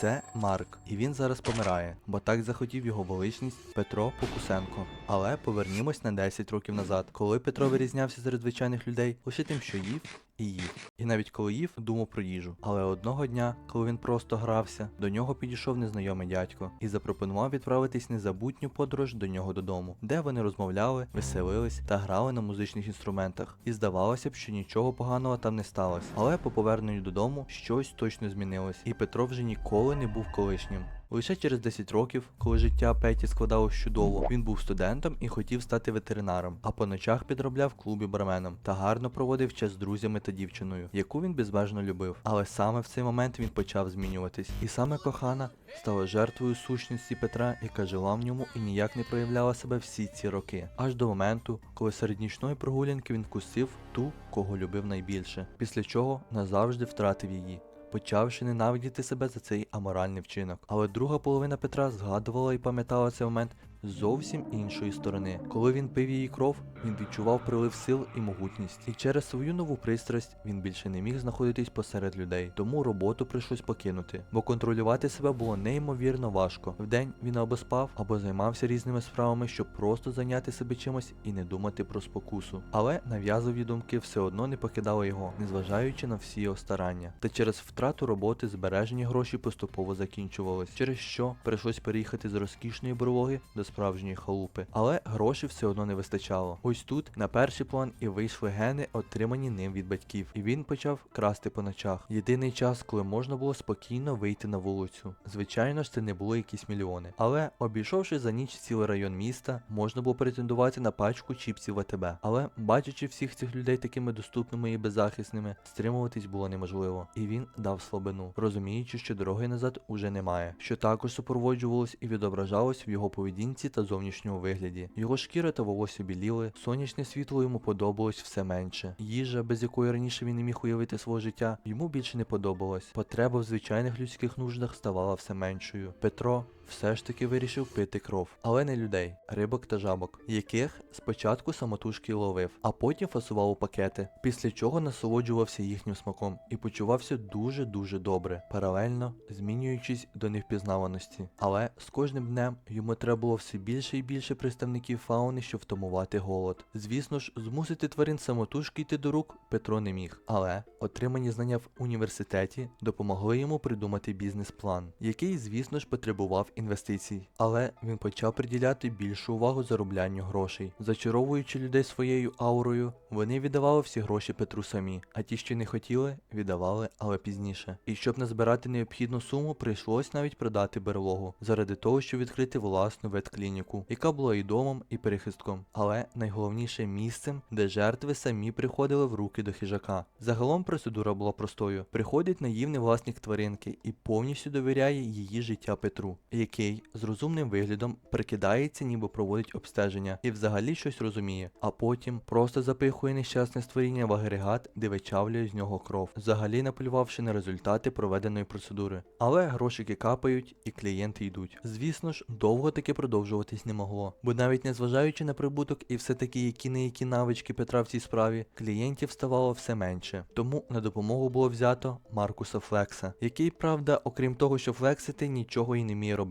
Це Марк, і він зараз помирає, бо так захотів його величність Петро Покусенко. Але повернімось на 10 років назад, коли Петро вирізнявся серед звичайних людей лише тим, що їв і їв. І навіть коли їв, думав про їжу. Але одного дня, коли він просто грався, до нього підійшов незнайомий дядько і запропонував відправитись незабутню подорож до нього додому, де вони розмовляли, веселились та грали на музичних інструментах. І здавалося б, що нічого поганого там не сталося. Але по поверненню додому щось точно змінилось, і Петро вже ніколи не був колишнім. Лише через 10 років, коли життя Петі складалось чудово, він був студентом і хотів стати ветеринаром, а по ночах підробляв клубі барменом та гарно проводив час з друзями та дівчиною, яку він безмежно любив. Але саме в цей момент він почав змінюватись, і саме кохана стала жертвою сущності Петра, яка жила в ньому і ніяк не проявляла себе всі ці роки, аж до моменту, коли серед нічної прогулянки він вкусив ту, кого любив найбільше, після чого назавжди втратив її почавши ненавидіти себе за цей аморальний вчинок. Але друга половина Петра згадувала і пам'ятала цей момент зовсім іншої сторони. Коли він пив її кров, він відчував прилив сил і могутність. І через свою нову пристрасть він більше не міг знаходитись посеред людей, тому роботу прийшлось покинути, бо контролювати себе було неймовірно важко. Вдень він або спав, або займався різними справами, щоб просто зайняти себе чимось і не думати про спокусу. Але нав'язові думки все одно не покидали його, незважаючи на всі його старання. Та через втрату роботи збережені гроші поступово закінчувались, через що прийшлось переїхати з розкішної берлоги до справжньої халупи. Але грошей все одно не вистачало. Ось тут на перший план і вийшли гени, отримані ним від батьків, і він почав красти по ночах. Єдиний час, коли можна було спокійно вийти на вулицю. Звичайно ж, це не було якісь мільйони. Але обійшовши за ніч цілий район міста, можна було претендувати на пачку чіпсів АТБ. Але бачачи всіх цих людей такими доступними і беззахисними, стримуватись було неможливо. І він дав слабину, розуміючи, що дороги назад уже немає, що також супроводжувалось і відображалось в його поведінці та зовнішньому вигляді. Його шкіра та волосся біліли, сонячне світло йому подобалось все менше. Їжа, без якої раніше він не міг уявити свого життя, йому більше не подобалась. Потреба в звичайних людських нуждах ставала все меншою. Петро все ж таки вирішив пити кров, але не людей, рибок та жабок, яких спочатку самотужки ловив, а потім фасував у пакети, після чого насолоджувався їхнім смаком і почувався дуже дуже добре, паралельно змінюючись до невпізнаваності. Але з кожним днем йому треба було все більше і більше представників фауни, щоб втамувати голод. Звісно ж, змусити тварин самотужки йти до рук Петро не міг, але отримані знання в університеті допомогли йому придумати бізнес-план, який, звісно ж, потребував інвестицій. Але він почав приділяти більшу увагу зароблянню грошей, зачаровуючи людей своєю аурою, вони віддавали всі гроші Петру самі, а ті, що не хотіли, віддавали, але пізніше. І щоб назбирати необхідну суму, прийшлось навіть продати берлогу заради того, щоб відкрити власну ветклініку, яка була і домом, і перехистком, але найголовніше місцем, де жертви самі приходили в руки до хижака. Загалом процедура була простою: приходить наївний власник тваринки і повністю довіряє її життя Петру, який з розумним виглядом прикидається, ніби проводить обстеження і взагалі щось розуміє, а потім просто запихує нещасне створіння в агрегат, де вичавлює з нього кров, взагалі наплювавши на результати проведеної процедури. Але грошики капають і клієнти йдуть. Звісно ж, довго таки продовжуватись не могло, бо навіть незважаючи на прибуток і все таки які не які навички Петра в цій справі, клієнтів ставало все менше. Тому на допомогу було взято Маркуса Флекса, який, правда, окрім того, що флексити, нічого і не вміє робити.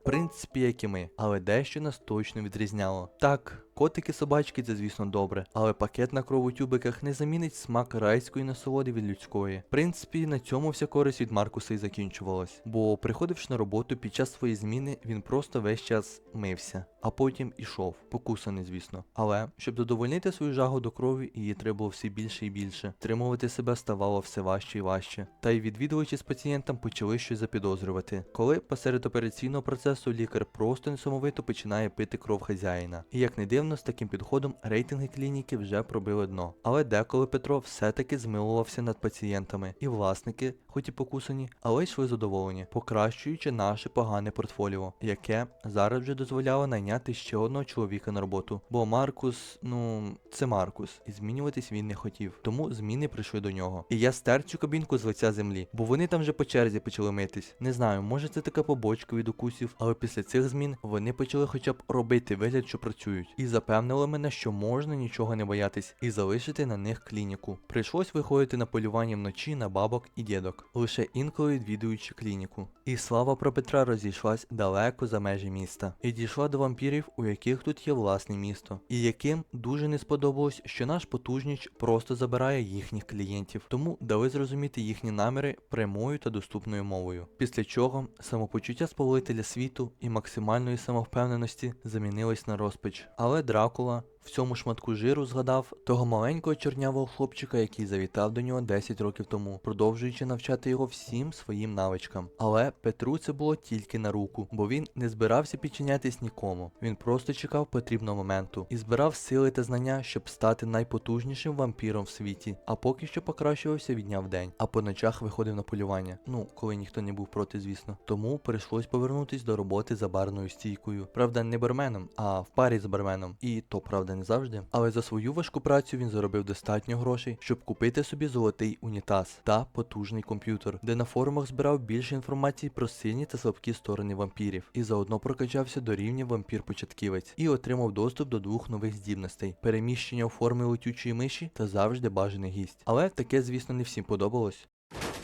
В принципі, як і ми, але дещо нас точно відрізняло. Так, котики собачки це звісно добре, але пакет на кров у тюбиках не замінить смак райської насолоди від людської. В принципі, на цьому вся користь від Маркуса і закінчувалась. Бо приходивши на роботу під час своєї зміни, він просто весь час мився, а потім ішов, покусаний, звісно. Але щоб задовольнити свою жагу до крові, її треба було все більше і більше. Тримувати себе ставало все важче і важче. Та й відвідувачі з пацієнтом почали щось запідозрювати, коли посеред операційного процесу лікар просто несамовито починає пити кров хазяїна. І як не дивно, з таким підходом рейтинги клініки вже пробили дно. Але деколи Петро все-таки змилувався над пацієнтами, і власники, хоч і покусані, але йшли задоволені, покращуючи наше погане портфоліо, яке зараз вже дозволяло найняти ще одного чоловіка на роботу. Бо Маркус, ну, це Маркус, і змінюватись він не хотів. Тому зміни прийшли до нього. І я стер цю кабінку з лиця землі, бо вони там вже по черзі почали митись. Не знаю, може це така побочка від укусів, але після цих змін вони почали хоча б робити вигляд, що працюють, і запевнили мене, що можна нічого не боятись і залишити на них клініку. Прийшлось виходити на полювання вночі на бабок і дідок, лише інколи відвідуючи клініку. І слава про Петра розійшлась далеко за межі міста і дійшла до вампірів, у яких тут є власне місто, і яким дуже не сподобалось, що наш потужніч просто забирає їхніх клієнтів, тому дали зрозуміти їхні наміри прямою та доступною мовою. Після чого самопочуття сповелителя світу і максимальної самовпевненості замінилось на розпач. Але Дракула в цьому шматку жиру згадав того маленького чорнявого хлопчика, який завітав до нього 10 років тому, продовжуючи навчати його всім своїм навичкам. Але Петру це було тільки на руку, бо він не збирався підчинятись нікому. Він просто чекав потрібного моменту і збирав сили та знання, щоб стати найпотужнішим вампіром в світі. А поки що покращувався від дня в день, а по ночах виходив на полювання. Ну, коли ніхто не був проти, звісно. Тому прийшлось повернутись до роботи за барною стійкою. Правда, не барменом, а в парі з барменом. І то правда не завжди. Але за свою важку працю він заробив достатньо грошей, щоб купити собі золотий унітаз та потужний комп'ютер, де на форумах збирав більше інформації про сильні та слабкі сторони вампірів, і заодно прокачався до рівня вампір-початківець і отримав доступ до двох нових здібностей: переміщення у формі летючої миші та завжди бажаний гість. Але таке, звісно, не всім подобалось.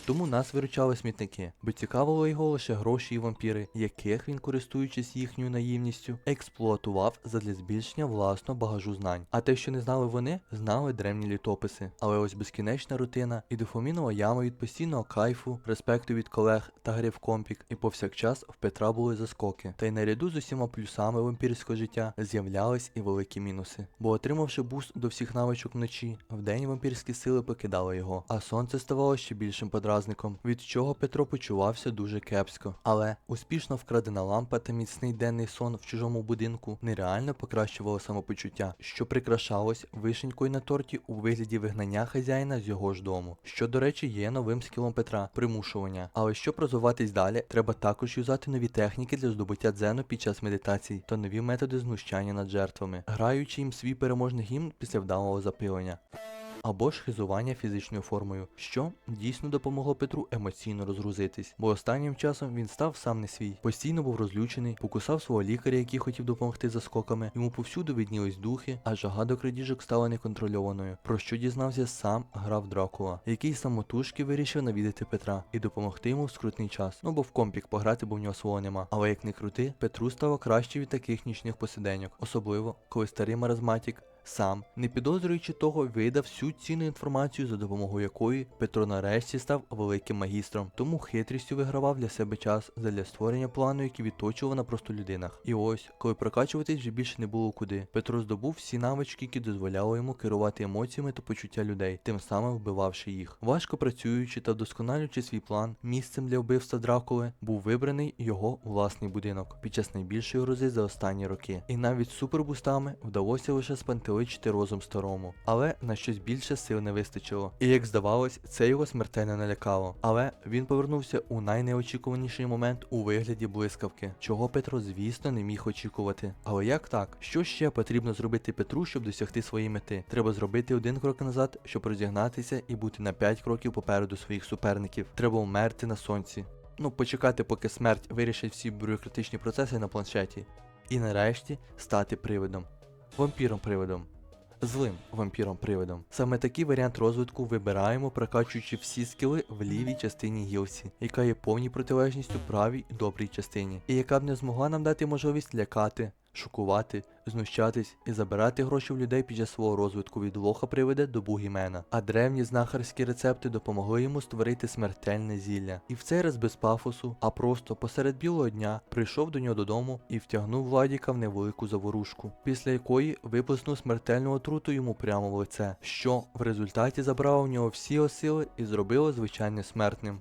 Тому нас виручали смітники, бо цікавило його лише гроші і вампіри, яких він, користуючись їхньою наївністю, експлуатував задля збільшення власного багажу знань. А те, що не знали вони, знали древні літописи. Але ось безкінечна рутина і дофамінова яма від постійного кайфу, респекту від колег та гри в компік, і повсякчас в Петра були заскоки. Та й наряду з усіма плюсами вампірського життя з'являлись і великі мінуси. Бо отримавши буст до всіх навичок вночі, вдень вампірські сили покидали його, а сонце ставало ще більшим подразником, від чого Петро почувався дуже кепсько. Але успішно вкрадена лампа та міцний денний сон в чужому будинку нереально покращувало самопочуття, що прикрашалось вишенькою на торті у вигляді вигнання хазяїна з його ж дому, що, до речі, є новим скілом Петра примушування. Але щоб розвиватись далі, треба також юзати нові техніки для здобуття дзену під час медитацій та нові методи знущання над жертвами, граючи їм свій переможний гімн після вдалого запилення або ж хизування фізичною формою, що дійсно допомогло Петру емоційно розгрузитись, бо останнім часом він став сам не свій, постійно був розлючений, покусав свого лікаря, який хотів допомогти за скоками. Йому повсюду виднілись духи, а жага до крадіжок стала неконтрольованою. Про що дізнався сам граф Дракула, який самотужки вирішив навідати Петра і допомогти йому в скрутний час. Ну бо в компік пограти, бо в нього свого нема. Але як не крути, Петру стало краще від таких нічних посиденьок, особливо коли старий маразматік сам, не підозрюючи того, видав всю цінну інформацію, за допомогою якої Петро нарешті став великим магістром, тому хитрістю вигравав для себе час задля створення плану, який відточував на простолюдинах. І ось, коли прокачуватись вже більше не було куди, Петро здобув всі навички, які дозволяли йому керувати емоціями та почуття людей, тим самим вбивавши їх. Важко працюючи та вдосконалюючи свій план, місцем для вбивства Дракули був вибраний його власний будинок під час найбільшої грози за останні роки. І навіть супербустами вдалося лише спантеличити розум старому, але на щось більше сил не вистачило. І як здавалось, це його смертельно налякало. Але він повернувся у найнеочікуваніший момент у вигляді блискавки, чого Петро, звісно, не міг очікувати. Але як так? Що ще потрібно зробити Петру, щоб досягти своєї мети? Треба зробити один крок назад, щоб розігнатися і бути на 5 кроків попереду своїх суперників. Треба вмерти на сонці. Ну, почекати, поки смерть вирішить всі бюрократичні процеси на планшеті. І нарешті стати привидом. Вампіром-привидом. Злим вампіром-привидом. Саме такий варіант розвитку вибираємо, прокачуючи всі скіли в лівій частині гілці, яка є повній протилежністю правій і добрій частині, і яка б не змогла нам дати можливість лякати, шокувати, знущатись і забирати гроші в людей під час свого розвитку від лоха приведе до бугімена. А древні знахарські рецепти допомогли йому створити смертельне зілля. І в цей раз без пафосу, а просто посеред білого дня прийшов до нього додому і втягнув Владіка в невелику заворушку, після якої виплеснув смертельну отруту йому прямо в лице, що в результаті забрало в нього всі осили і зробило звичайно смертним.